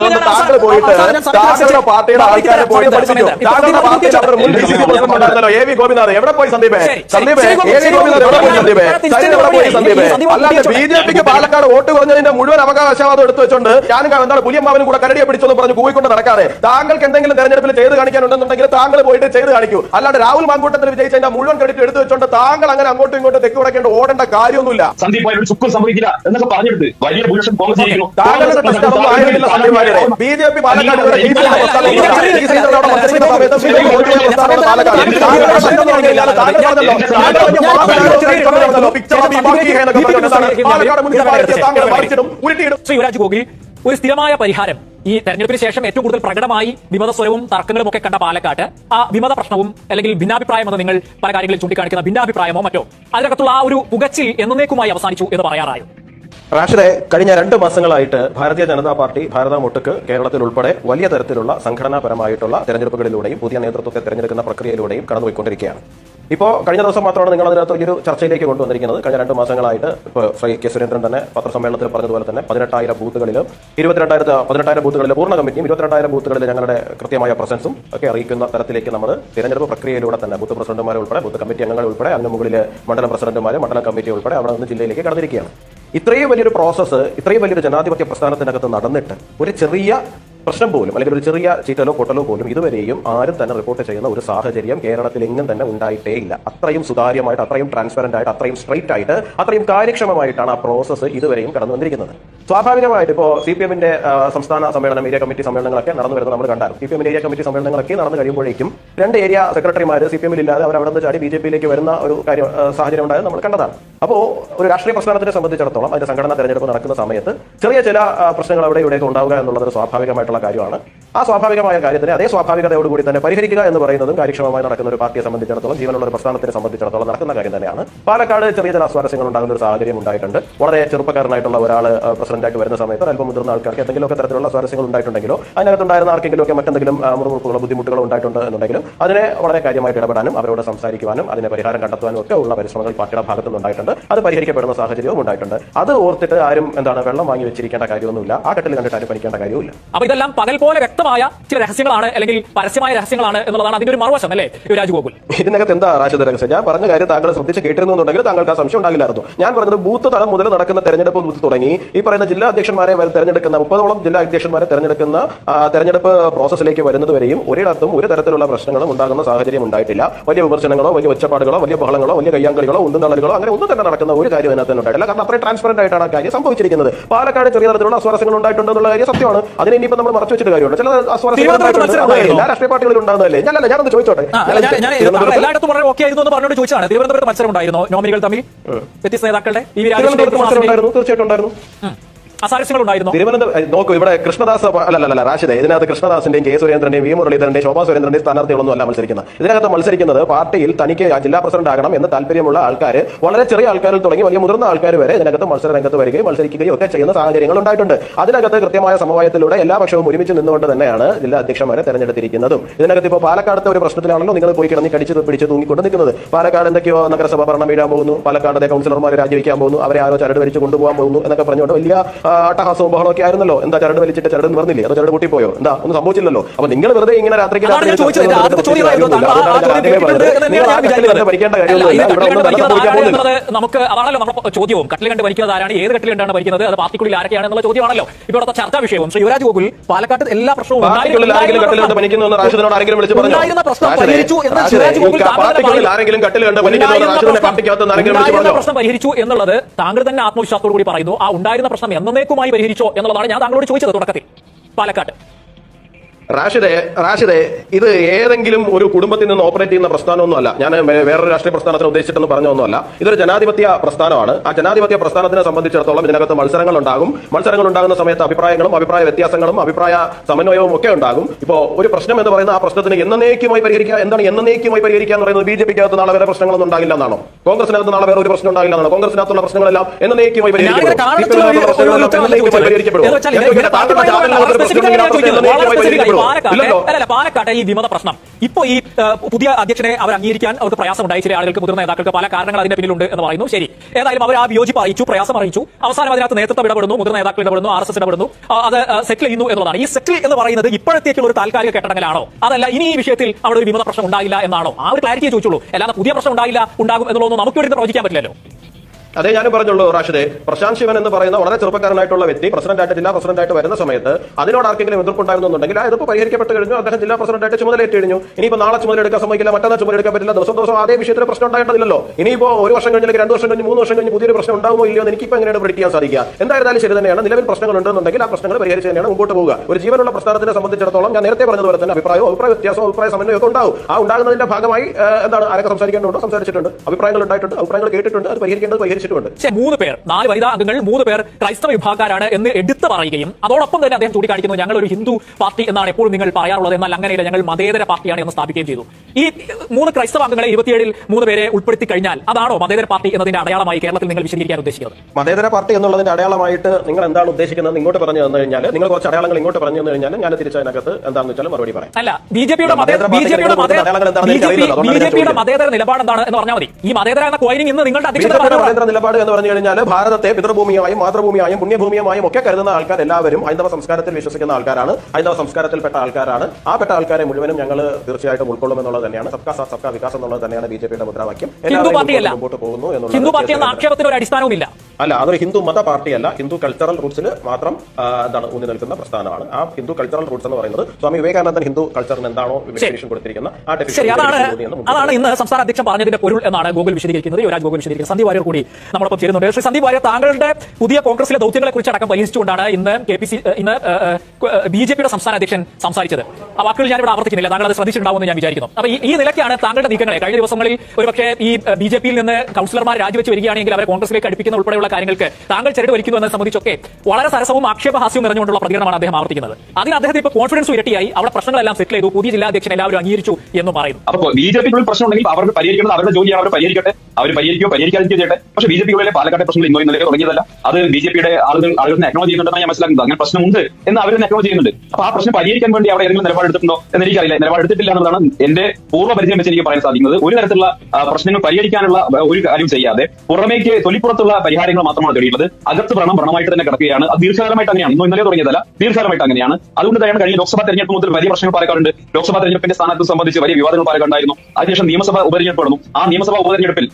താങ്കൾ പോയിട്ട് താങ്കളുടെ പാർട്ടിയുടെ ആൾക്കാരെ പോയിട്ട് പഠിപ്പിച്ചു താങ്കളുടെ പാർട്ടിയുടെ അവരുടെ മുൻ ഡി സി സി പ്രസിഡന്റ് ഉണ്ടായിരുന്നല്ലോ. എ വി ഗോപിനാഥ് എവിടെ പോയി സന്ദീപേ? സന്ദീപേ എ വി ഗോപിനാഥ് എവിടെ പോയി സന്ദീപേ? ശരി, എവിടെ പോയി സന്ദീപേ? അല്ലാതെ ബി ജെ പിക്ക് പാലക്കാട് വോട്ട് കുറഞ്ഞതിന്റെ മുഴുവൻ അവകാശവാദം എടുത്തു വെച്ചോണ്ട് ഞാനും എന്താണ് പുലിയമ്മാവനും കൂടെ കരടിയെ പിടിച്ചെന്ന് പറഞ്ഞ് കൂവിക്കൊണ്ട് നടക്കാതെ താങ്കൾക്ക് എന്തെങ്കിലും തെരഞ്ഞെടുപ്പിൽ ചെയ്ത് കാണിക്കാനുണ്ടെന്നുണ്ടെങ്കിൽ താങ്കൾ പോയിട്ട് ചെയ്ത് കാണിക്കൂ. അല്ലാണ്ട് രാഹുൽ മാങ്കൂട്ടത്തിൽ വിജയിച്ചതിന്റെ മുഴുവൻ ക്രെഡിറ്റ് എടുത്തു വെച്ചോണ്ട് താങ്കൾ അങ്ങനെ അങ്ങോട്ടും ഇങ്ങോട്ടും തെക്ക് വടക്കേണ്ട ഓടേണ്ട കാര്യമൊന്നുമില്ല. സന്ദീപ് സുഖം ഒരു ചുക്കും സംഭവിക്കില്ല എന്നൊക്കെ പറഞ്ഞിട്ട് വലിയ. താങ്കളുടെ പ്രശ്നമൊന്നും ആയിരുന്നില്ല സന്ദീപാര്യരെ B J P Palakkad B J P Palakkad. Gokul ഒരു സ്ഥിരമായ പരിഹാരം. ഈ തെരഞ്ഞെടുപ്പിന് ശേഷം ഏറ്റവും കൂടുതൽ പ്രകടമായി വിമത സ്വരവും തർക്കങ്ങളും ഒക്കെ കണ്ട പാലക്കാട്ട് ആ വിമത പ്രശ്നവും അല്ലെങ്കിൽ ഭിന്നാഭിപ്രായമെന്ന് നിങ്ങൾ പല കാര്യങ്ങളിൽ ചൂണ്ടിക്കാണിക്കുന്ന ഭിന്നാഭിപ്രായമോ മറ്റോ അതിനകത്തുള്ള ആ ഒരു പുകച്ചിൽ എന്നേക്കുമായി അവസാനിച്ചു എന്ന് പറയാറായോ? റാഷിദെ കഴിഞ്ഞ രണ്ട് മാസങ്ങളായിട്ട് ഭാരതീയ ജനതാ പാർട്ടി ഭാരത മുട്ടുക്ക് കേരളത്തിൽ ഉൾപ്പെടെ വലിയ തരത്തിലുള്ള സംഘടനാപരമായിട്ടുള്ള തെരഞ്ഞെടുപ്പുകളിലൂടെയും പുതിയ നേതൃത്വത്തെ തെരഞ്ഞെടുക്കുന്ന പ്രക്രിയയിലൂടെയും കടന്നുപോയിക്കൊണ്ടിരിക്കുകയാണ്. ഇപ്പോൾ കഴിഞ്ഞ ദിവസം മാത്രമാണ് നിങ്ങൾ അതിനകത്ത് ഒരു ചർച്ചയിലേക്ക് കൊണ്ടുവന്നിരിക്കുന്നത്. കഴിഞ്ഞ രണ്ട് മാസങ്ങളായിട്ട് ഇപ്പോൾ ശ്രീ കെ സുരേന്ദ്രൻ തന്നെ പത്രസമ്മേളനത്തിൽ പറഞ്ഞതുപോലെ തന്നെ പതിനെട്ടായിരം ബൂത്തുകളിലും ഇരുപത്തിരണ്ടായിരത്തി പതിനെട്ടായിരം ബൂത്തുകളിലെ പൂർണ കമ്മിറ്റിയും ഇരുപത്തിരണ്ടായിരം ബൂത്തുകളിൽ ഞങ്ങളുടെ കൃത്യമായ പ്രസൻസും ഒക്കെ അറിയിക്കുന്ന തരത്തിലേക്ക് നമ്മൾ തിരഞ്ഞെടുപ്പ് പ്രക്രിയയിലൂടെ തന്നെ ബൂത്ത് പ്രസിഡന്റുമാരെ ഉൾപ്പെടെ ബൂത്ത് കമ്മിറ്റി അംഗങ്ങൾ ഉൾപ്പെടെ അതിന് മുകളിൽ മണ്ഡലം പ്രസിഡന്റുമാർ മണ്ഡലം കമ്മിറ്റി ഉൾപ്പെടെ അവിടെ നിന്ന് ജില്ലയിലേക്ക് കടന്നിരിക്കുകയാണ്. ഇത്രയും വലിയൊരു പ്രോസസ്സ് ഇത്രയും വലിയൊരു ജനാധിപത്യ പ്രസ്ഥാനത്തിനകത്ത് നടന്നിട്ട് ഒരു ചെറിയ പ്രശ്നം പോലും അല്ലെങ്കിൽ ഒരു ചെറിയ ചീറ്റലോ പൊട്ടലോ പോലും ഇതുവരെയും ആരും തന്നെ റിപ്പോർട്ട് ചെയ്യുന്ന ഒരു സാഹചര്യം കേരളത്തിൽ എങ്ങും തന്നെ ഉണ്ടായിട്ടേ ഇല്ല. അത്രയും സുതാര്യമായിട്ട് അത്രയും ട്രാൻസ്പെറന്റ് ആയിട്ട് അത്രയും സ്ട്രൈറ്റ് ആയിട്ട് അത്രയും കാര്യക്ഷമമായിട്ടാണ് ആ പ്രോസസ്സ് ഇതുവരെയും കടന്നു വന്നിരിക്കുന്നത്. സ്വാഭാവികമായിട്ട് ഇപ്പോൾ സി പി എമ്മിന്റെ സംസ്ഥാന സമ്മേളനം ഏരിയ കമ്മിറ്റി സമ്മേളനങ്ങളൊക്കെ നടന്നു വരുന്നത് നമ്മൾ കണ്ടാൽ സി പി എമ്മിന്റെ ഏരിയ കമ്മിറ്റി സമ്മേളനങ്ങളൊക്കെ നടന്നു കഴിയുമ്പോഴേക്കും രണ്ട് ഏരിയ സെക്രട്ടറിമാർ സി പി എമ്മിൽ ഇല്ലാതെ അവർ അവിടെ നിന്ന് ചാടി ബി ജെ പിയിലേക്ക് വരുന്ന ഒരു കാര്യം സാഹചര്യം ഉണ്ടായത് നമ്മൾ കണ്ടതാണ്. അപ്പോൾ ഒരു രാഷ്ട്രീയ പ്രസ്ഥാനത്തിനെ സംബന്ധിച്ചിടത്തോളം അതിന്റെ സംഘടനാ തെരഞ്ഞെടുപ്പ് നടക്കുന്ന സമയത്ത് ചെറിയ ചില പ്രശ്നങ്ങൾ അവിടെ ഇവിടെയൊക്കെ ഉണ്ടാവുക എന്നുള്ളത് സ്വാഭാവികമായിട്ടുള്ള കാര്യമാണ്. ആ സ്വാഭാവികമായ കാര്യത്തിന് അതേ സ്വാഭാവികതയോടുകൂടി തന്നെ പരിഹരിക്കുക എന്ന് പറയുന്നതും കാര്യക്ഷമമായി നടക്കുന്ന ഒരു പാർട്ടിയെ സംബന്ധിച്ചിടത്തോളം ജീവനുള്ള ഒരു പ്രസ്ഥാനത്തിനെ സംബന്ധിച്ചിടത്തോളം നടക്കുന്ന കാര്യം തന്നെയാണ്. പാലക്കാട് ചെറിയ ചില അസ്വാരസ്യങ്ങൾ ഉണ്ടാകുന്ന ഒരു സാഹചര്യം ഉണ്ടായിട്ടുണ്ട്. വളരെ ചെറുപ്പക്കാരനായിട്ടുള്ള ഒരാൾ പ്രസിഡന്റായിട്ട് വരുന്ന സമയത്ത് അല്പം മുതിർന്ന ആൾക്കാർക്ക് എന്തെങ്കിലുമൊക്കെ തരത്തിലുള്ള സ്വാരസ്യങ്ങൾ ഉണ്ടായിട്ടുണ്ടെങ്കിലോ അതിനകത്തുണ്ടായിരുന്ന ആർക്കെങ്കിലുമൊക്കെ മറ്റെന്തെങ്കിലും മുറിവുകളോ ബുദ്ധിമുട്ടുകളോ ഉണ്ടായിട്ടുണ്ട് എന്നുണ്ടെങ്കിലും അതിനെ വളരെ കാര്യമായിട്ട് ഇടപെടാനും അവരോട് സംസാരിക്കുവാനും അതിനെ പരിഹാരം കണ്ടെത്താനും ഒക്കെ ഉള്ള പരിശ്രമങ്ങൾ പാർട്ടിയുടെ ഭാഗത്തു നിന്നുണ്ടായിട്ടുണ്ട് അത് പരിഹരിക്കപ്പെടുന്ന സാഹചര്യവും ഉണ്ടായിട്ടുണ്ട്. അത് ഓർത്തിട്ട് ആരും എന്താണ് വെള്ളം വാങ്ങി വെച്ചിരിക്കേണ്ട കാര്യമൊന്നുമില്ല. ആ കെട്ടിൽ കണ്ടിട്ട് ആരും പണിക്കേണ്ട കാര്യവുമില്ല. അപ്പൊ ഇതെല്ലാം പകൽ പോലെ വ്യക്തമായ ചില രഹസ്യങ്ങളാണ് അല്ലെങ്കിൽ പരസ്യമായ രഹസ്യങ്ങളാണ് എന്നുള്ളതാണ് അതിന്റെ ഒരു മറുവശം അല്ലേ? യുവരാജ് ഗോകുൽ. ഇതിനകത്ത് എന്താ രാജ്യത്തെ രഹസ്യം? ഞാൻ പറഞ്ഞ കാര്യം താങ്കൾ ശ്രദ്ധിച്ച് കേട്ടിരുന്നുണ്ടെങ്കിൽ താങ്കൾക്ക് ആ സംശയം ഉണ്ടാകില്ലായിരുന്നു. ഞാൻ പറഞ്ഞത് ബൂത്ത് തലം മുതൽ നടക്കുന്ന തെരഞ്ഞെടുപ്പ് ബൂത്ത് തുടങ്ങി. ഈ പറയുന്ന ജില്ലാ അധ്യക്ഷന്മാരെ തെരഞ്ഞെടുക്കുന്ന മുപ്പതോളം ജില്ലാ അധ്യക്ഷന്മാരെ തെരഞ്ഞെടുക്കുന്ന തെരഞ്ഞെടുപ്പ് പ്രോസസ്സിലേക്ക് വരുന്നതുവരെയും ഒരിടത്തും ഒരു തരത്തിലുള്ള പ്രശ്നങ്ങളും ഉണ്ടാകുന്ന സാഹചര്യം ഉണ്ടായിട്ടില്ല. വലിയ വിമർശനങ്ങളോ വലിയ ഒച്ചപ്പാടുകളോ വലിയ ബഹളങ്ങളോ വലിയ കയ്യാങ്കളികളോ ഒന്നും തള്ളലുകളോ അങ്ങനെ ഒന്നും തന്നെ നടക്കുന്ന ഒരു കാര്യം അതിനകത്ത് ഉണ്ടായിട്ടില്ല. കാരണം അത്രയും ട്രാൻസ്പെറന്റ് ആയിട്ടാണ് കാര്യം സംഭവിച്ചിരിക്കുന്നത്. പാലക്കാട് ചെറിയ തരത്തിലുള്ള അസ്വാരസ്യങ്ങൾ ഉണ്ടായിട്ടുണ്ടെന്നുള്ള കാര്യം സത്യമാണ്. അതിനെ ഇനിയിപ്പോൾ നമ്മൾ മറച്ചു വെച്ചിട്ട് കാര്യമുണ്ട്. ചില എല്ലാ രാഷ്ട്രീയ പാർട്ടികളിലും ഉണ്ടാകുന്നതല്ലേ? ഞാനല്ല ഞാനൊന്ന് ചോദിച്ചോട്ടെ. എല്ലായിടത്തും വളരെ ഓക്കെ ആയിരുന്നു എന്ന് പറഞ്ഞുകൊണ്ട് ചോദിച്ചാണ് തിരുവനന്തപുരത്ത് മത്സരം ഉണ്ടായിരുന്നു നോമിനികൾ തമ്മിൽ? വ്യത്യസ്ത നേതാക്കളുടെ? തീർച്ചയായിട്ടും ഉണ്ടായിരുന്നു. നോക്കൂ ഇവിടെ കൃഷ്ണദാസ് അല്ലല്ല അല്ല അല്ല, അല്ല റാഷിദ് ഇതിനകത്ത് കൃഷ്ണദാസിന്റെയും കെ സുരേന്ദ്രന്റെയും വി മുരളീധരന്റെയും ശോഭാ സുരേന്ദ്രന്റെയും സ്ഥാനാർത്ഥികളൊന്നും അല്ല മത്സരിക്കുന്നത്. ഇതിനകത്ത് മത്സരിക്കുന്നത് പാർട്ടിയിൽ തനിക്ക് ജില്ലാ പ്രസിഡന്റ് ആകണം എന്ന് താല്പര്യമുള്ള ആൾക്കാർ വളരെ ചെറിയ ആൾക്കാരിൽ തുടങ്ങി വലിയ മുതിർന്ന ആൾക്കാർ വരെ ഇതിനകത്ത് മത്സര രംഗത്ത് വരികയും മത്സരിക്കുകയും ഒക്കെ ചെയ്യുന്ന സാഹചര്യങ്ങൾ ഉണ്ടായിട്ടുണ്ട്. അതിനകത്ത് കൃത്യമായ സമവായത്തിലൂടെ എല്ലാ പക്ഷവും ഒരുമിച്ച് നിന്നുകൊണ്ട് തന്നെയാണ് ജില്ലാ അധ്യക്ഷന്മാരെ തെരഞ്ഞെടുത്തിരിക്കുന്നതും. ഇതിനകത്ത് ഇപ്പോൾ പാലക്കാടത്തെ ഒരു പ്രശ്നത്തിലാണല്ലോ നിങ്ങൾ പോയി കിടന്ന് കടിച്ച് പിടിച്ച് തൂങ്ങിക്കൊണ്ട് നിൽക്കുന്നത്. പാലക്കാട് എന്തൊക്കെയോ നഗരസഭ ഭരണം വീഴാൻ പോകുന്നു. പാലക്കാടത്തെ കൗൺസിലർമാർ രാജിവെക്കാൻ പോകുന്നു. അവരെ ആരോ ചരട് വരിച്ച് കൊണ്ടുപോകാൻ പോകുന്നു എന്നൊക്കെ പറഞ്ഞുകൊണ്ട് വലിയ അട്ടഹാസവും ബഹളമൊക്കെ ആയിരുന്നല്ലോ. എന്താ ചരട് വലിച്ചിട്ട് ചരട് പറഞ്ഞില്ലേ? അത് ചരട് പൊട്ടിപ്പോയോ? എന്താ ഒന്നും സംഭവിച്ചില്ലല്ലോ. അപ്പൊ നിങ്ങൾ വെറുതെ ഇങ്ങനെ രാത്രിക്ക് എന്ന്. പഠിക്കേണ്ട നമുക്ക് അതാണല്ലോ നമ്മുടെ ചോദ്യവും. കട്ടിൽ കണ്ട് ഭരിക്കുന്നത് ആരാണ്? ഏത് കട്ടിൽ കണ്ടാണ് ഭരിക്കുന്നത്? അത് പാർട്ടിക്കുള്ളിൽ ആരൊക്കെയാണ് എന്നുള്ള ചോദ്യമാണല്ലോ. ഇപ്പോൾ ചർച്ചാ വിഷയവും ശ്രീ യുവരാജ് ഗോകുൽ പാലക്കാട്ട് എല്ലാ പ്രശ്നവും പ്രശ്നം പരിഹരിച്ചു എന്ന് എന്ന് എന്നുള്ളത് താങ്കൾ തന്നെ ആത്മവിശ്വാസത്തോടു കൂടി പറയുന്നു. ആ ഉണ്ടായിരുന്ന പ്രശ്നം എന്നേക്കുമായി പരിഹരിച്ചോ എന്നുള്ളതാണ് ഞാൻ താങ്കളോട് ചോദിച്ചത് തുടക്കത്തിൽ. പാലക്കാട്ട്. റാഷിദെ റാഷിദെ ഇത് ഏതെങ്കിലും ഒരു കുടുംബത്തിൽ നിന്ന് ഓപ്പറേറ്റ് ചെയ്യുന്ന പ്രസ്ഥാനമൊന്നുമല്ല. ഞാൻ വേറൊരു രാഷ്ട്രീയ പ്രസ്ഥാനത്തിന് ഉദ്ദേശിച്ചിട്ടെന്ന് പറഞ്ഞൊന്നുമല്ല. ഇതൊരു ജനാധിപത്യ പ്രസ്ഥാനമാണ്. ആ ജനാധിപത്യ പ്രസ്ഥാനത്തിനെ സംബന്ധിച്ചിടത്തോളം ഇതിനകത്ത് മത്സരങ്ങൾ ഉണ്ടാകും മത്സരങ്ങൾ ഉണ്ടാകുന്ന സമയത്ത് അഭിപ്രായങ്ങളും അഭിപ്രായ വ്യത്യാസങ്ങളും അഭിപ്രായ സമന്വയവും ഒക്കെ ഉണ്ടാകും. ഇപ്പോൾ ഒരു പ്രശ്നം എന്ന് പറയുന്ന ആ പ്രശ്നത്തിന് എന്നേക്കുമായി പരിഹരിക്കുക എന്താണ് എന്നേക്കുമായി പരിഹരിക്കുക എന്ന് പറയുന്നത് ബി ജെ പിക്കകത്ത് നാളെ വേറെ പ്രശ്നങ്ങളൊന്നും ഉണ്ടാകില്ല എന്നാണോ? കോൺഗ്രസിനകത്ത് നാളെ വേറെ ഒരു പ്രശ്നം ഉണ്ടാകില്ല എന്നാണോ? കോൺഗ്രസിനകത്തുള്ള പ്രശ്നങ്ങളെല്ലാം എന്നേക്കുമായി പരിഹരിക്കും പരിഹരിക്കപ്പെടും. പാലക്കാട്ടെ ഈ വിമത പ്രശ്നം. ഇപ്പോ ഈ പുതിയ അധ്യക്ഷനെ അവർ അംഗീകരിക്കാൻ അവർക്ക് പ്രയാസമുണ്ടായി. ചില ആളുകൾക്ക് മുതിർന്ന നേതാക്കൾക്ക് പല കാരണങ്ങൾ അതിന്റെ പിന്നിലുണ്ട് എന്ന് പറയുന്നു. ശരി. ഏതായാലും അവർ ആ വിയോജിപ്പ് അറിയിച്ചു പ്രയാസം അറിയിച്ചു. അവസാനം അതിനകത്ത് നേതൃത്വം ഇടപെടുന്നു മുതിർന്ന നേതാക്കൾ ഇടപെടുന്നു ആർ എസ് എസ് ഇടപെടുന്നു അത് സെറ്റിൽ ചെയ്യുന്നു എന്നുള്ളതാണ്. ഈ സെറ്റിൽ എന്ന് പറയുന്നത് ഇപ്പോഴത്തേക്കുള്ള ഒരു താൽക്കാലിക കെട്ടടങ്ങലാണോ അതല്ല ഇനി ഈ വിഷയത്തിൽ അവിടെ ഒരു വിമത പ്രശ്നം ഉണ്ടായില്ല എന്നാണോ? ആ ഒരു ക്ലാരിറ്റി ചോദിച്ചുള്ളൂ. അല്ലാതെ പുതിയ പ്രശ്നം ഉണ്ടായില്ല ഉണ്ടാകും എന്നുള്ളതൊന്നും നമുക്ക് വേണ്ടി പ്രവചിക്കാൻ പറ്റില്ലല്ലോ. അതേ ഞാനും പറഞ്ഞുള്ളൂ റാഷിദെ. പ്രശാന്ത് ശിവൻ എന്ന് പറയുന്ന വളരെ ചെറുപ്പക്കാരനായിട്ടുള്ള വ്യക്തി പ്രസിഡന്റായിട്ട് ജില്ലാ പ്രസിഡന്റായിട്ട് വരുന്ന സമയത്ത് അതിനോട് ആർക്കെങ്കിലും എതിർപ്പുണ്ടായിരുന്നുണ്ടെങ്കിൽ ആ എതിർപ്പ് പരിഹരിക്കപ്പെട്ട് കഴിഞ്ഞു അദ്ദേഹം ജില്ലാ പ്രസിഡന്റായിട്ട് ചുമതലയേറ്റ് കഴിഞ്ഞു. ഇനിയിപ്പോൾ നാളെ ചുമതലെടുക്കാൻ സമ്മതിക്കില്ല മറ്റന്നാൾ ചുമതലെടുക്കാൻ പറ്റില്ല ദിവസം ദിവസം അതേ വിഷയത്തിൽ പ്രശ്നം ഉണ്ടായിട്ടില്ലല്ലോ ഇനിയിപ്പോൾ ഒരു വർഷം കഴിഞ്ഞില്ലെങ്കിൽ രണ്ട് വർഷം കഴിഞ്ഞ് മൂന്ന് വർഷം കഴിഞ്ഞ് പുതിയൊരു പ്രശ്നം ഉണ്ടാവുമോ ഇല്ലയോ എന്ന് എനിക്കിപ്പോൾ എങ്ങനെയാണ് പ്രിഡിക്റ്റ് ചെയ്യാൻ സാധിക്കുക? എന്തായാലും ശരി തന്നെയാണ്. നിലവിൽ പ്രശ്നങ്ങൾ ഉണ്ടെന്നുണ്ടെങ്കിൽ ആ പ്രശ്നങ്ങൾ പരിഹരിച്ച് തന്നെയാണ് മുമ്പോട്ട് പോവുക. ഒരു ജീവനുള്ള പ്രസ്ഥാനത്തിനെ സംബന്ധിച്ചിടത്തോളം ഞാൻ നേരത്തെ പറഞ്ഞതുപോലെ തന്നെ അഭിപ്രായവും അഭിപ്രായ വ്യത്യാസവും അഭിപ്രായ സമന്വയമൊക്കെ ഉണ്ടാവും. ആ ഉണ്ടാകുന്നതിന്റെ ഭാഗമായി എന്താണ് ആരൊക്കെ സംസാരിക്കേണ്ടതുണ്ടോ സംസാരിച്ചിട്ടുണ്ട്. അഭിപ്രായങ്ങൾ ഉണ്ടായിട്ടുണ്ട്. അഭിപ്രായങ്ങൾ കേട്ടിട്ടുണ്ട്. അത് പരിഹരിക്കേണ്ടത് പരിഹരിച്ചിട്ടുണ്ട്. പക്ഷേ മൂന്ന് പേർ നാല് വനിതാ അംഗങ്ങൾ മൂന്ന് പേർ ക്രൈസ്തവ വിഭാഗക്കാരാണ് എന്ന് എടുത്തു പറയുകയും അതോടൊപ്പം തന്നെ അദ്ദേഹം ചൂണ്ടിക്കാണിക്കുന്നു ഞങ്ങൾ ഒരു ഹിന്ദു പാർട്ടി എന്നാണ് എപ്പോഴും നിങ്ങൾ പറയാറുള്ളത്. എന്നാൽ അങ്ങനെയല്ല ഞങ്ങൾ മതേതര പാർട്ടിയാണ് എന്ന് സ്ഥാപിക്കുകയും ചെയ്തു. ഈ മൂന്ന് ക്രൈസ്തവ അംഗങ്ങളെ ഇരുപത്തിയേഴിൽ മൂന്ന് പേരെ ഉൾപ്പെടുത്തി കഴിഞ്ഞാൽ അതാണോ മതേതര പാർട്ടി എന്നതിന്റെ അടയാളമായി കേരളത്തിൽ നിങ്ങൾ വിശദീകരിക്കാൻ ഉദ്ദേശിക്കുന്നത്? മതേതര പാർട്ടി എന്നുള്ളതിന്റെ അടയാളമായിട്ട് നിങ്ങൾ എന്താണ് ഉദ്ദേശിക്കുന്നത് ഇങ്ങോട്ട് പറഞ്ഞു തന്നു കഴിഞ്ഞാൽ നിങ്ങൾ കുറച്ച് അടയാളങ്ങൾ ഇങ്ങോട്ട് പറഞ്ഞു തന്നു കഴിഞ്ഞാൽ ഞാൻ തിരിച്ചതിനകത്ത് എന്താണെന്ന് വെച്ചാൽ മറുപടി പറയാം. അല്ല ബി ജെ പിയുടെ മതേതര ബി ജെ പിയുടെ മതേതര നിലപാട് എന്താണ് എന്ന് പറഞ്ഞാൽ മതി. ഈ മതേതര എന്ന കോയിനിങ് ഇന്ന് നിങ്ങളുടെ അധ്യക്ഷത നിലപാട് എന്ന് പറഞ്ഞു കഴിഞ്ഞാൽ ഭാരതത്തെ പിതൃഭൂമിയായും മാതൃഭൂമിയായും പുണ്യഭൂമിയായും ഒക്കെ കരുതുന്ന ആൾക്കാർ എല്ലാവരും ഹൈന്ദവ സംസ്കാരത്തിൽ വിശ്വസിക്കുന്ന ആൾക്കാരാണ്. ഹൈന്ദവ സംസ്കാരത്തിൽപ്പെട്ട ആൾക്കാരാണ്. ആ പെട്ട ആൾക്കാരെ മുഴുവനും ഞങ്ങൾ തീർച്ചയായിട്ടും ഉൾക്കൊള്ളുമെന്നുള്ളത് തന്നെയാണ്. സബ്കാ സാത്ത് സബ്കാ വികാസ് എന്നുള്ളത് തന്നെയാണ് ബി ജെ പിയുടെ മുദ്രാവാക്യം. മുമ്പോട്ട് പോകുന്നു എന്നുള്ള അല്ല അതൊരു ഹിന്ദു മത പാർട്ടിയല്ല. ഹിന്ദു കൾച്ചറൽ റൂട്ട്സിൽ മാത്രം എന്താണ് ഊന്നി നിൽക്കുന്ന പ്രസ്ഥാനമാണ്. ആ ഹിന്ദു കൾച്ചറൽ റൂട്ട്സ് എന്ന് പറയുന്നത് സ്വാമി വിവേകാനന്ദൻ ഹിന്ദു കൾച്ചറിന് എന്താണോ ഡെഫിനിഷൻ കൊടുത്തിരിക്കുന്ന ആ ഡെഫിനേഷൻ അതാണ് ഇന്ന് സംസ്ഥാന അധ്യക്ഷൻ പറഞ്ഞതിന്റെ പൊരുൾ എന്നാണ് ഗൂഗിൾ വിശദീകരിക്കുന്നത്. യുവരാജ് ഗൂഗിൾ വിശദീകരിക്കുന്നത് സന്ധി വാര്യർ കൂടി നമ്മളൊപ്പം ചേരുന്നുണ്ട്. ശ്രീ സന്ദീപ് വാര്യ താങ്കളുടെ പുതിയ കോൺഗ്രസിലെ ദൗത്യങ്ങളെ കുറിച്ച് അടക്കം പരിഹരിച്ചുകൊണ്ടാണ് ഇന്ന് കെ പി സി ഇന്ന് ബി ജെ പിയുടെ സംസ്ഥാന അധ്യക്ഷൻ സംസാരിച്ചത്. ആ വാക്കുകൾ ഞാനിവിടെ ആവർത്തിക്കുന്നില്ല. താങ്കൾ അത് ശ്രദ്ധിച്ചിട്ടുണ്ടാവുമെന്ന് ഞാൻ വിചാരിക്കുന്നു. അപ്പൊ ഈ- നിലയ്ക്കാണ് താങ്കളുടെ നീക്കങ്ങളെ. കഴിഞ്ഞ ദിവസങ്ങളിൽ ഒരുപക്ഷെ ഈ ബി ജെ പിയിൽ നിന്ന് കൗൺസിലർമാർ രാജിവെച്ച് വരികയാണെങ്കിൽ അവരെ കോൺഗ്രസിലേക്ക് അടുപ്പിക്കുന്ന ഉൾപ്പെടെയുള്ള കാര്യങ്ങൾക്ക് താങ്കൾ ചെറുത് വലിക്കുന്നു എന്നത് സംബന്ധിച്ചൊക്കെ വളരെ സരസവും ആക്ഷേപഹാസ്യവും നിറഞ്ഞുകൊണ്ടുള്ള പ്രതികരണമാണ് അദ്ദേഹം ആവർത്തിക്കുന്നത്. അതിന് അദ്ദേഹത്തെ ഇപ്പോൾ കോൺഫിഡൻസ് ഇരട്ടിയായി അവിടെ പ്രശ്നങ്ങളെല്ലാം സെറ്റിൽ ചെയ്തു. പുതിയ ജില്ലാ അധ്യക്ഷൻ എല്ലാവരും അംഗീകരിച്ചു എന്ന് പറയുന്നു. അപ്പൊ ബി ജെ പിക്കുള്ളിൽ പ്രശ്നം ഉണ്ടെങ്കിൽ അവർക്ക് പരിഹരിക്കുന്നത് അവരുടെ ജോലിയാണ്. അവർ പരിഹരിക്കട്ടെ. അവർ പരിഹരിക്കുകയോ പരിഹരിക്കാതിരിക്കുകയോ ചെയ്യട്ടെ. ബി ജെ പിക്കുള്ളിലെ പാലക്കാട്ടെ പ്രശ്നങ്ങൾ ഇന്നോ ഇന്നലെ തുടങ്ങിയതല്ല. അത് ബി ജെ പിയുടെ ആളുകൾ ആളുകൾ അക്നോളജ് ചെയ്യുന്നുണ്ടെന്ന് ഞാൻ മനസ്സിലാക്കുന്നത്. അങ്ങനെ പ്രശ്നമുണ്ട് എന്ന് അവർ അക്നോളജ് ചെയ്യുന്നുണ്ട്. അപ്പൊ ആ പ്രശ്നം പരിഹരിക്കാൻ വേണ്ടി അവിടെ ഏതെങ്കിലും നിലപാടെടുത്തിട്ടുണ്ടോ എന്ന് എനിക്കറിയില്ല. നിലപാടെടുത്തിട്ടില്ല എന്നുള്ളതാണ് എന്റെ പൂർവ പരിചയം വെച്ച് എനിക്ക് പറയാൻ സാധിക്കുന്നത്. ഒരു തരത്തിലുള്ള പ്രശ്നങ്ങൾ പരിഹരിക്കാനുള്ള ഒരു കാര്യം ചെയ്യാതെ പുറമേക്ക് തൊലിപ്പുറത്തുള്ള പരിഹാരങ്ങൾ മാത്രമാണ് തെളിയുന്നത് അകത്ത് ഭരണം ഭരണമായിട്ട് തന്നെ കിടക്കുകയാണ്. അത് ദീർഘകാലമായിട്ട് അങ്ങനെയാണ്. ഇന്നോ ഇന്നലെ തുടങ്ങിയതല്ല. ദീർഘകാലമായിട്ട് അങ്ങനെയാണ്. അതുകൊണ്ട് തന്നെയാണ് കഴിഞ്ഞ ലോക്സഭാ തെരഞ്ഞെടുപ്പ് മുതൽ വലിയ പ്രശ്നങ്ങൾ പാലക്കാടുണ്ട്. ലോക്സഭാ തെരഞ്ഞെടുപ്പിന്റെ സ്ഥാനത്ത് സംബന്ധിച്ച് വലിയ വിവാദങ്ങൾ പാലക്കാടുണ്ടായിരുന്നു. അതിനുശേഷം നിയമസഭാ ഉപതെരഞ്ഞെടുപ്പ് ആ നിയമസഭാ ഉപതെരഞ്ഞെടുപ്പിൽ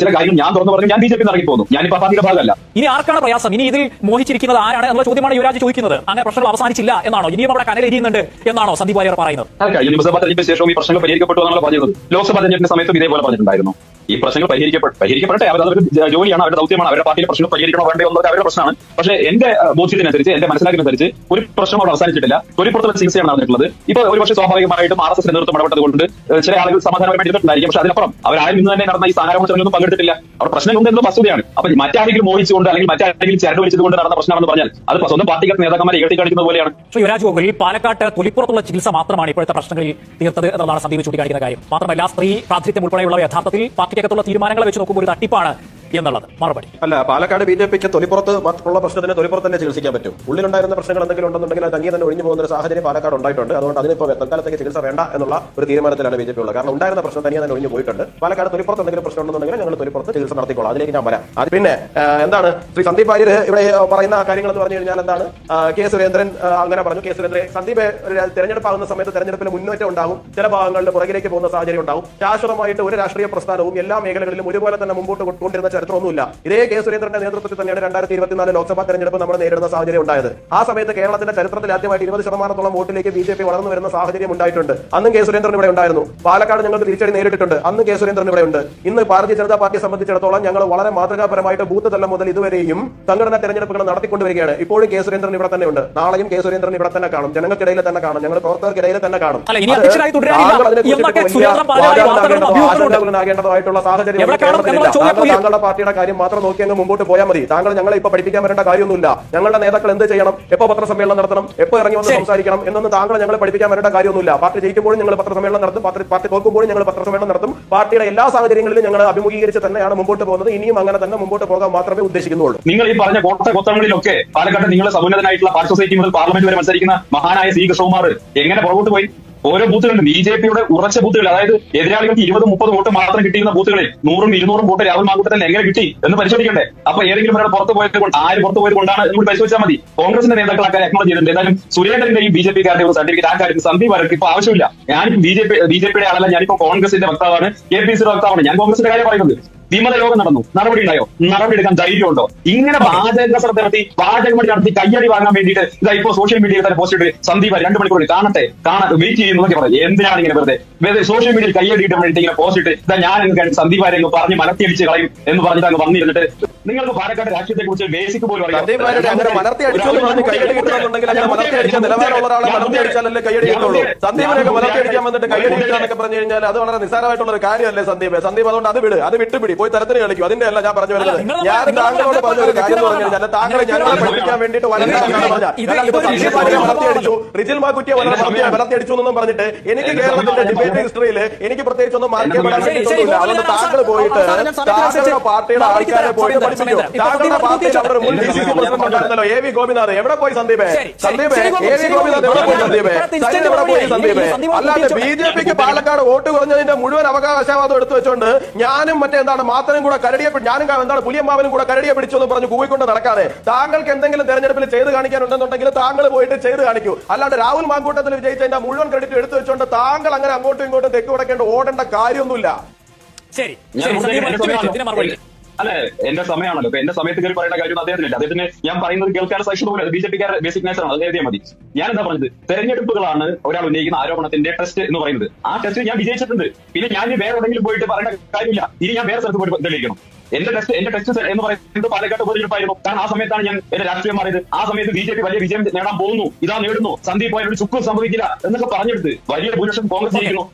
ചില കാര്യങ്ങൾ ഞാൻ തുറന്നു പറഞ്ഞു. ഞാൻ ബി ജെ നടക്കി ഇറങ്ങി പോകുന്നു ഞാനിപ്പോ പാർട്ടിയുടെ ഭാഗമല്ല. ഇനി ആർക്കാണ് പ്രയാസം? ഇനി ഇതിൽ മോഹിച്ചിരിക്കുന്നത് ആരാണ് എന്നുള്ള ചോദ്യമാണ് യുവരാജ് ചോദിക്കുന്നത്. അങ്ങനെ പ്രശ്നങ്ങൾ അവസാനിച്ചില്ല എന്നാണോ? ഇനിയും അവിടെ കനലെരിയുന്നുണ്ട് എന്നാണോ സന്ദീപ് വാര്യർ പറയുന്നത്? നിയമസഭാ തെരഞ്ഞെടുപ്പിന് ശേഷവും ഈ പ്രശ്നങ്ങൾ പരിഹരിക്കപ്പെട്ടു എന്നാണ് പറഞ്ഞത് ലോക്സഭാ തെരഞ്ഞെടുപ്പിന്റെ സമയത്തും ഇതേപോലെ പറഞ്ഞിട്ടുണ്ടായിരുന്നു. ഈ പ്രശ്നങ്ങൾ പരിഹരിക്കപ്പെട്ട പരിഹരിക്കപ്പെടട്ടെ. അവർ അവരുടെ ജോലിയാണ് അവരുടെ ദൗത്യമാണ് അവരുടെ പാർട്ടിയിലെ പ്രശ്നങ്ങൾ പരിഹരിക്കണോ വേണ്ടോ എന്നത് അവരുടെ പ്രശ്നമാണ്. പക്ഷേ എന്റെ ബോധ്യത്തിനനുസരിച്ച് എന്റെ മനസ്സിലാക്കിനനുസരിച്ച് ഒരു പ്രശ്നം അവിടെ അവസാനിച്ചിട്ടില്ല. തൊലിപ്പുറത്തുള്ള ചികിത്സയാണ് നടന്നിട്ടുള്ളത്. ഇപ്പൊ ഒരു പക്ഷേ സ്വാഭാവികമായിട്ടും ആർ എസ് എസ് നേതൃത്വം ഇടപെട്ടത് കൊണ്ട് ഏഹ്, ചില ആളുകൾ സമാധാനപരമായിട്ട് ഇരുന്നിട്ടുണ്ടായിരിക്കും പക്ഷേ അതിനപ്പുറം അവരാരും ഇന്ന് തന്നെ നടന്ന ഈ സ്ഥാനാരോഹണ ചടങ്ങിലൊന്നും പങ്കെടുത്തിട്ടില്ല പ്രശ്നം പ്രശ്നങ്ങളുണ്ട് എന്നത് വസ്തുതയാണ്. അപ്പൊ മറ്റാരെങ്കിലും മോഹിച്ചുകൊണ്ട് അല്ലെങ്കിൽ മറ്റാരെങ്കിലും ചരട് വലിച്ചതുകൊണ്ട് നടന്ന പ്രശ്നമാണെന്ന് പറഞ്ഞാൽ അത് സ്വന്തം പാർട്ടിക്കാർ നേതാക്കന്മാരെ ഇരട്ടി കാണിക്കുന്ന പോലെയാണ്. പക്ഷേ യുവരാജ് ഗോകുൽ പാലക്കാട്ട് തൊലിപ്പുറത്തുള്ള ചികിത്സ മാത്രമാണ് ഇപ്പോഴത്തെ പ്രശ്നങ്ങളിൽ തീർത്തത് എന്നുള്ളതാണ് സന്ദീപ് ചൂണ്ടിക്കാണിക്കുന്ന കാര്യം. മാത്രമല്ല സ്ത്രീ പ്രാതിനിധ്യം ഉൾപ്പെടെയുള്ള യഥാർത്ഥത്തിൽ പാർട്ടിക്കകത്തുള്ള തീരുമാനങ്ങളെ വെച്ച് നോക്കുമ്പോൾ ഒരു തട്ടിപ്പാണ് എന്നുള്ളത്. മറുപടി. അല്ല പാലക്കാട് ബി ജെ പിക്ക് തൊലിപ്പുറത്ത് ഉള്ള പ്രശ്നത്തിന് തൊലിപ്പുറത്ത് തന്നെ ചികിത്സിക്കാൻ പറ്റും. ഉള്ളിലുണ്ടായിരുന്ന പ്രശ്നങ്ങൾ എന്തെങ്കിലും ഉണ്ടെന്നുണ്ടെങ്കിൽ അത് തനിയെ തന്നെ ഒഴിഞ്ഞു പോകുന്ന ഒരു സാഹചര്യം പാലക്കാട് ഉണ്ടായിട്ടുണ്ട്. അതുകൊണ്ട് അതിനിപ്പോൾ തൽക്കാലത്തേക്ക് ചികിത്സ വേണ്ട എന്നുള്ള ഒരു തീരുമാനത്തിലാണ് ബി ജെ പി ഉള്ളത്. കാരണം ഉണ്ടായിരുന്ന പ്രശ്നം തനിയെ തന്നെ ഒഴിഞ്ഞു പോയിട്ടുണ്ട്. പാലക്കാട് തൊലിപ്പുറത്ത് എന്തെങ്കിലും പ്രശ്നം ഉണ്ടെന്നുണ്ടെങ്കിൽ ഞങ്ങൾ തൊലിപ്പുറത്ത് ചികിത്സ നടത്തിക്കോളാം. അതിലേക്ക് ഞാൻ വരാം. അത് പിന്നെ എന്താണ് ശ്രീ സന്ദീപ് വാര്യർ ഇവിടെ പറയുന്ന കാര്യങ്ങൾ എന്ന് പറഞ്ഞു കഴിഞ്ഞാൽ എന്താണ്? കെ സുരേന്ദ്രൻ അങ്ങനെ പറഞ്ഞു. കെ സുരേന്ദ്രൻ സന്ദീപ് തെരഞ്ഞെടുപ്പാകുന്ന സമയത്ത് തെരഞ്ഞെടുപ്പിൽ മുന്നേറ്റം ഉണ്ടാവും ചില ഭാഗങ്ങളിൽ പുറകിലേക്ക് പോകുന്ന സാഹചര്യം ഉണ്ടാകും. ശാശ്വതമായിട്ട് ഒരു രാഷ്ട്രീയ പ്രസ്ഥാനവും എല്ലാ മേഖലകളിലും ഒരുപോലെ തന്നെ മുമ്പോട്ട് കൊണ്ടുവരുന്ന ചരിത്രമൊന്നുമില്ല. ഇതേ കെ സുരേന്ദ്രന്റെ നേതൃത്വത്തിൽ തന്നെയാണ് രണ്ടായിരത്തി ഇരുപത്തിനാല് ലോക്സഭാ തെരഞ്ഞെടുപ്പ് നമ്മൾ നേരിടുന്ന സാഹചര്യം ഉണ്ടായത്. ആ സമയത്ത് കേരളത്തിന്റെ ചരിത്രത്തിൽ ആദ്യമായിട്ട് ഇരുപത് ശതമാനത്തോളം വോട്ടിലേക്ക് ബി ജെ പി വളർന്നു വരുന്ന സാഹചര്യം ഉണ്ടായിട്ടുണ്ട്. അന്നും കെ സുരേന്ദ്രൻ ഇവിടെ ഉണ്ടായിരുന്നു. പാലക്കാട് ഞങ്ങൾക്ക് തിരിച്ചടി നേരിട്ടിട്ടുണ്ട്. അന്ന് കെ സുരേന്ദ്രൻ ഇവിടെ ഉണ്ട്. ഇന്ന് ഭാരതീയ ജനതാ പാർട്ടിയെ സംബന്ധിച്ചിടത്തോളം ഞങ്ങൾ വളരെ മാതൃകാപരമായിട്ട് ബൂത്ത് തലം മുതൽ ഇതുവരെയും സംഘടനാ തെരഞ്ഞെടുപ്പുകൾ നടത്തിക്കൊണ്ടുവരികയാണ്. ഇപ്പോഴും കെ സുരേന്ദ്രൻ ഇവിടെ തന്നെ ഉണ്ട്. നാളെയും കെ സുരേന്ദ്രൻ ഇവിടെ തന്നെ കാണും. ജനങ്ങൾക്കിടയിൽ തന്നെ കാണും. ഞങ്ങൾ പ്രവർത്തകർക്കിടയിൽ തന്നെ കാണും. അല്ല, സാഹചര്യം. താങ്കളുടെ പാർട്ടിയുടെ കാര്യം മാത്രം നോക്കി അങ്ങ് മുമ്പോട്ട് പോയാൽ മതി. താങ്കൾ ഞങ്ങളെ ഇപ്പൊ പഠിപ്പിക്കാൻ വരേണ്ട കാര്യമൊന്നുമില്ല. ഞങ്ങളുടെ നേതാക്കൾ എന്ത് ചെയ്യണം? എപ്പോ പത്രസമ്മേളനം നടത്തണം? എപ്പോ ഇറങ്ങി വന്ന് സംസാരിക്കണം? എന്നൊന്നും താങ്കൾ ഞങ്ങളെ പഠിപ്പിക്കാൻ വരേണ്ട കാര്യമൊന്നുമില്ല. പാർട്ടി ജയിക്കുമ്പോഴും ഞങ്ങൾ പത്രസമ്മേളനം നടത്തും. പാർട്ടി പാർട്ടി തോക്കുമ്പോഴും ഞങ്ങൾ പത്രസമ്മേളനം നടത്തും. പാർട്ടിയുടെ എല്ലാ സാഹചര്യങ്ങളിലും ഞങ്ങൾ അഭിമുഖീകരിച്ച് തന്നെയാണ് മുമ്പോട്ട് പോകുന്നത്. ഇനിയും അങ്ങനെ തന്നെ മുമ്പോട്ട് പോകാൻ മാത്രമേ ഉദ്ദേശിക്കുന്നുള്ളൂ. നിങ്ങൾ ഈ പറഞ്ഞ കോട്ട പാലക്കാട്ട് പാലക്കാട് നിങ്ങൾ സമുന്നതനായിട്ടുള്ള പാർട്ടി സൊസൈറ്റി മുതൽ പാർലമെന്റ് വരെ മത്സരിക്കുന്ന മഹാനായ സി കൃഷ്ണകുമാർ എങ്ങനെ പുറകോട്ട് പോയി? ഓരോ ബൂത്തുകളുണ്ട് ബി ജെ പിയുടെ ഉറച്ച ബൂത്തുകൾ അതായത് എതിരാളികൾക്ക് ഇരുപത് മുപ്പത് വോട്ട് മാത്രം കിട്ടിയിരുന്ന ബൂത്തുകളിൽ നൂറും ഇരുന്നൂറും വോട്ട് രാഹുൽ മാങ്കൂട്ടത്തിൽ എങ്ങനെ കിട്ടി എന്ന് പരിശോധിക്കണ്ടേ? അപ്പൊ ഏതെങ്കിലും ഒരാൾ പുറത്തു പോയത് കൊണ്ട് ആര് പുറത്തു പോയത് കൊണ്ടാണ് എന്ന് പരിശോധിച്ചാൽ മതി. കോൺഗ്രസിന്റെ നേതാക്കൾ ആ കാര്യം ചെയ്തിട്ടുണ്ട്. എന്തായാലും സുരേന്ദ്രന്റെയും ബി ജെ പിക്കാരുടെ ഒരു സർട്ടിഫിക്കറ്റ് ആ കാര്യത്തിൽ സന്ദീപ് വരക്ക് ഇപ്പൊ ആവശ്യമില്ല. ഞാൻ B J P B J പിയുടെ ആളല്ല. ഞാനിപ്പോ കോൺഗ്രസിന്റെ വക്താവാണ്. കെ പി സിയുടെ വക്താവാണ്. ഞാൻ കോൺഗ്രസിന്റെ കാര്യം പറയുന്നത്. വിമത യോഗം നടന്നു. നടപടി ഉണ്ടായോ? നടപടി എടുക്കാൻ ധൈര്യമുണ്ടോ? ഇങ്ങനെ വാചക കസരത്ത് നടത്തി വാചകമടി നടത്തി കയ്യടി വാങ്ങാൻ വേണ്ടിയിട്ട് ഇതാ ഇപ്പോ സോഷ്യൽ മീഡിയയിൽ തന്നെ പോസ്റ്റ് ഇട്ട് സന്ദീപ് രണ്ട് മണിക്കൂർ കാണട്ടെ കാണാൻ വെയിറ്റ് ചെയ്യുന്നു എന്നൊക്കെ പറയും എന്തിനാണ് ഇങ്ങനെ വെറുതെ? വെറുതെ സോഷ്യൽ മീഡിയയിൽ കയ്യടി ഇട്ട് വേണ്ടിയിട്ട് ഇങ്ങനെ പോസ്റ്റ് ഇട്ട് ഇതാ ഞാൻ അങ്ങ് സന്ദീപ് പറഞ്ഞ് മലത്തിയടിച്ച് കളയും എന്ന് പറഞ്ഞിട്ട് അങ്ങ് വന്നിരുന്നിട്ട് നിങ്ങൾക്ക് പാലക്കാട് രാഷ്ട്രീയത്തെ കുറിച്ച് ബേസിക് പോലും അറിയാം. സന്ദീപ് വാര്യരെ അങ്ങനെ മലർത്തി എന്ന് പറഞ്ഞ് കയ്യടി കിട്ടണമെന്നുണ്ടെങ്കിൽ അങ്ങനെ മലർത്തി അടിച്ച നിലവാരമുള്ള ഒരാളെ മലർത്തി അടിച്ചാലല്ലേ കയ്യടി കിട്ടുള്ളൂ. സന്ദീപിനെയൊക്കെ മലർത്തി അടിക്കാൻ വന്നിട്ട് കയ്യടി പറഞ്ഞു കഴിഞ്ഞാൽ അത് വളരെ നിസ്സാരമായിട്ടുള്ള ഒരു കാര്യമല്ലേ സന്ദീപ്? സന്ദീപ് അതുകൊണ്ട് അത് വിട് അത് വിട്ടുപിടി. പോയി തരത്തിന് കളിക്കും അതിന്റെ അല്ല ഞാൻ പറഞ്ഞു വരുന്നത്. ഞാൻ താങ്കളോട് പറഞ്ഞ ഒരു കാര്യം പറഞ്ഞു കഴിഞ്ഞാൽ താങ്കളെ ഞാൻ പഠിപ്പിക്കാൻ വേണ്ടിയിട്ട് വളർത്തിയടിച്ചു. റിജിൽ വളർത്തിയടിച്ചു എന്നും പറഞ്ഞിട്ട് എനിക്ക് കേരളത്തിന്റെ ഡിബേറ്റ് ഹിസ്റ്ററിയിൽ എനിക്ക് പ്രത്യേകിച്ച് ഒന്നും മാർക്ക് ചെയ്യപ്പെടാൻ ശരി, ശരി, അതുകൊണ്ട് താങ്കൾ പോയിട്ട് താങ്കളുടെ പാർട്ടിയുടെ ആൾക്കാരെ പോയിട്ട് പഠിപ്പിക്കും. താങ്കളുടെ പാർട്ടിയിൽ അവർ മുൻ ഡി സി സി പ്രസിഡന്റ് ഉണ്ടായിരുന്നല്ലോ എ വി ഗോപിനാഥ്. എവിടെ പോയി സന്ദീപേ? സന്ദീപേ എ വി ഗോപിനാഥ് എവിടെ പോയി? സന്ദീപേ എവിടെ പോയി സന്ദീപേ? അല്ലാതെ. ബി ജെ പിക്ക് പാലക്കാട് വോട്ട് കുറഞ്ഞതിന്റെ മുഴുവൻ അവകാശവാദം എടുത്തു വെച്ചോണ്ട് ഞാനും മറ്റേ എന്താണ് മാത്രം കൂടെ കരടിയെ ഞാനും എന്താണ് പുലിയമ്മാവനും കൂടെ കരടിയെ പിടിച്ചു എന്ന് പറഞ്ഞ് കൂവിക്കൊണ്ട് നടക്കാതെ താങ്കൾക്ക് എന്തെങ്കിലും തെരഞ്ഞെടുപ്പിൽ ചെയ്ത് കാണിക്കാനുണ്ടെന്നുണ്ടെങ്കിൽ താങ്കൾ പോയിട്ട് ചെയ്ത് കാണിക്കൂ. അല്ലാണ്ട് രാഹുൽ മാങ്കൂട്ടത്തിൽ വിജയിച്ചതിന്റെ മുഴുവൻ ക്രെഡിറ്റ് എടുത്തു വെച്ചോണ്ട് താങ്കൾ അങ്ങനെ അങ്ങോട്ടും ഇങ്ങോട്ടും തെക്ക് വടക്കേണ്ട ഓടേണ്ട കാര്യമൊന്നുമില്ല. ശരി. അല്ലെ എന്റെ സമയമാണല്ലോ. എന്റെ സമയത്ത് കയറി പറയുന്ന കാര്യം അദ്ദേഹത്തിനില്ല. അദ്ദേഹത്തിന് ഞാൻ പറയുന്നത് കേൾക്കാൻ സഹിഷ്ണു പോലെ ബി ജെ പിക്കാർ ബേസിക് നേച്ചർ ആണ്. അത് എഴുതിയാൽ മതി. ഞാൻ എന്താ പറഞ്ഞത്? തെരഞ്ഞെടുപ്പുകളാണ് ഒരാൾ ഉന്നയിക്കുന്ന ആരോപണത്തിന്റെ ടെസ്റ്റ് എന്ന് പറയുന്നത്. ആ ടെസ്റ്റ് ഞാൻ വിജയിച്ചിട്ടുണ്ട്. പിന്നെ ഞാൻ വേറെ എവിടെയെങ്കിലും പോയിട്ട് പറയേണ്ട കാര്യമില്ല. ഇനി ഞാൻ വേറെ സ്ഥലത്ത് പോയിട്ട് തെളിയിക്കണം. എന്റെ ടെസ്റ്റ് എന്റെ ടെസ്റ്റ് എന്ന് പറയുന്നത് പാലക്കാട്ട് ഉപതെരഞ്ഞെടുപ്പായിരുന്നു. കാരണം ആ സമയത്താണ് ഞാൻ എന്റെ രാഷ്ട്രീയം മാറിയത്. ആ സമയത്ത് ബി ജെ പി വലിയ വിജയം നേടാൻ പോകുന്നു. ഇതാ നേടുന്നു. സന്ദീപ് പോയാൽ ഒരു ചുക്കും സംഭവിക്കില്ല എന്നൊക്കെ പറഞ്ഞെടുത്ത് വലിയ ഭൂരിപക്ഷം കോൺഗ്രസ് ജയിക്കുന്നു.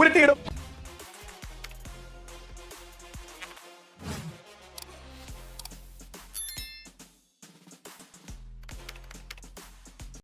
ഉരുട്ടിയിടും